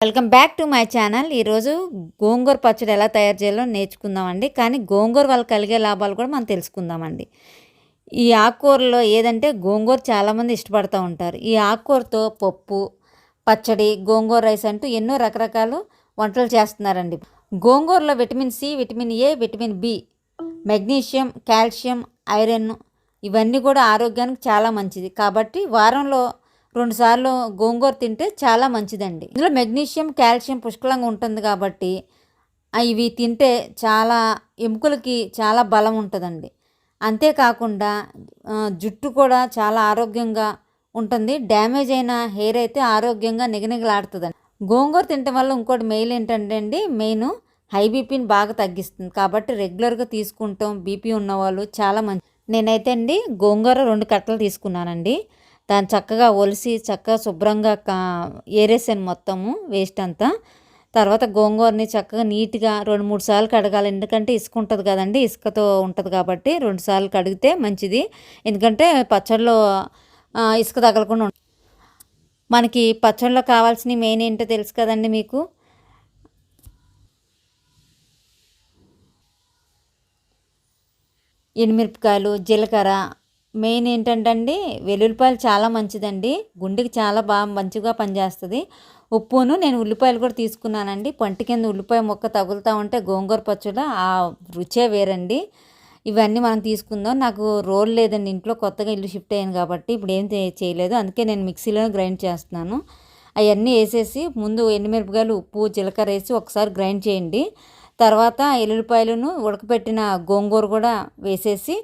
Welcome back to my channel. ఈరోజు గోంగూర పచ్చడి ఎలా తయారు చేయాలో నేర్చుకుందామండి. కానీ గోంగూర వల్ల కలిగే లాభాలు కూడా మనం తెలుసుకుందామండి. ఈ ఆకుకూరలో ఏదంటే గోంగూర చాలామంది ఇష్టపడుతూ ఉంటారు. ఈ ఆకుకూరతో పప్పు పచ్చడి గోంగూర రైస్ అంటూ ఎన్నో రకరకాల వంటలు చేస్తున్నారండి. గోంగూరలో vitamin C vitamin A vitamin B magnesium calcium iron ఇవన్నీ కూడా ఆరోగ్యానికి చాలా మంచిది. కాబట్టి వారంలో రెండుసార్లు గోంగూర తింటే చాలా మంచిదండి. ఇందులో మెగ్నీషియం కాల్షియం పుష్కలంగా ఉంటుంది కాబట్టి ఇవి తింటే చాలా ఎముకలకి చాలా బలం ఉంటుందండి. అంతేకాకుండా జుట్టు కూడా చాలా ఆరోగ్యంగా ఉంటుంది. డ్యామేజ్ అయిన హెయిర్ అయితే ఆరోగ్యంగా నిగనిగలాడుతుందండి గోంగూర తినటం వల్ల ఇంకోటి మెయిల్ ఏంటంటే అండి మెయిన్ హై బీపీని బాగా తగ్గిస్తుంది. కాబట్టి రెగ్యులర్గా తీసుకుంటాం బీపీ ఉన్నవాళ్ళు చాలా మంచి నేనైతే అండి గోంగూర రెండు కట్టలు తీసుకున్నానండి. దాన్ని చక్కగా ఒలిసి చక్కగా శుభ్రంగా కా ఏరేసాను మొత్తము వేస్ట్ అంతా. తర్వాత గోంగూరని చక్కగా నీట్గా రెండు మూడు సార్లు కడగాలి. ఎందుకంటే ఇసుక ఉంటుంది కదండి ఇసుకతో ఉంటుంది కాబట్టి రెండు సార్లు కడిగితే మంచిది. ఎందుకంటే పచ్చడిలో ఇసుక తగలకుండా మనకి పచ్చడిలో కావాల్సిన మెయిన్ ఏంటో తెలుసు కదండి మీకు? ఎండుమిరపకాయలు జీలకర్ర మెయిన్ ఏంటంటే అండి వెల్లుల్లిపాయలు చాలా మంచిదండి. గుండెకి చాలా బాగా మంచిగా పనిచేస్తుంది. ఉప్పును నేను ఉల్లిపాయలు కూడా తీసుకున్నానండి. పంట కింద ఉల్లిపాయ మొక్క తగులుతూ ఉంటే గోంగూర పచ్చడి ఆ రుచే వేరండి. ఇవన్నీ మనం తీసుకుందాం. నాకు రోల్ లేదండి. ఇంట్లో కొత్తగా ఇల్లు షిఫ్ట్ అయ్యాను కాబట్టి ఇప్పుడు ఏం చేయలేదు. అందుకే నేను మిక్సీలో గ్రైండ్ చేస్తున్నాను. అవన్నీ వేసేసి ముందు ఎండుమిరపకాయలు ఉప్పు జీలకర్ర వేసి ఒకసారి గ్రైండ్ చేయండి. తర్వాత ఎల్లుల్లిపాయలను ఉడకపెట్టిన గోంగూర కూడా వేసేసి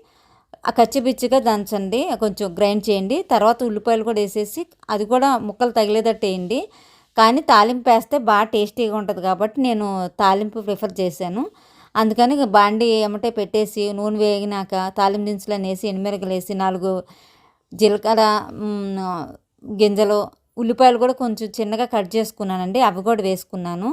కచ్చిపిచ్చిగా దంచండి కొంచెం గ్రైండ్ చేయండి తర్వాత ఉల్లిపాయలు కూడా వేసేసి అది కూడా ముక్కలు తగిలేదట్టు వేయండి. కానీ తాలింపు వేస్తే బాగా టేస్టీగా ఉంటుంది కాబట్టి నేను తాలింపు ప్రిఫర్ చేశాను. అందుకని బాండి ఏమంటే పెట్టేసి నూనె వేగినాక తాలింపు దినుసులు అనేసి ఎనిమిరగలు వేసి నాలుగు జీలకర్ర గింజలు ఉల్లిపాయలు కూడా కొంచెం చిన్నగా కట్ చేసుకున్నానండి అవి కూడా వేసుకున్నాను.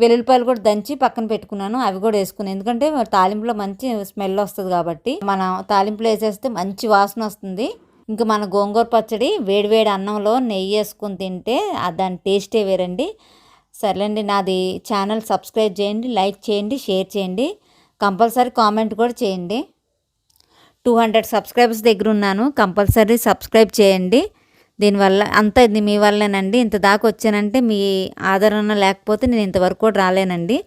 వెల్లుల్లిపాయలు కూడా దంచి పక్కన పెట్టుకున్నాను. అవి కూడా వేసుకున్నాను. ఎందుకంటే తాలింపులో మంచి స్మెల్ వస్తుంది కాబట్టి. మన తాలింపులో వేసేస్తే మంచి వాసన వస్తుంది. ఇంకా మన గోంగూర పచ్చడి వేడివేడి అన్నంలో నెయ్యి వేసుకొని తింటే దాని టేస్టే వేరండి. సర్లేండి నాది ఛానల్ సబ్స్క్రైబ్ చేయండి లైక్ చేయండి షేర్ చేయండి. కంపల్సరీ కామెంట్ కూడా చేయండి. టూ హండ్రెడ్ సబ్స్క్రైబర్స్ దగ్గర ఉన్నాను. కంపల్సరీ సబ్స్క్రైబ్ చేయండి. దీనివల్ల అంత ఇది మీ వల్లేనండి. ఇంత దాకా వచ్చానంటే మీ ఆదరణ లేకపోతే నేను ఇంతవరకు కూడా రాలేనండి.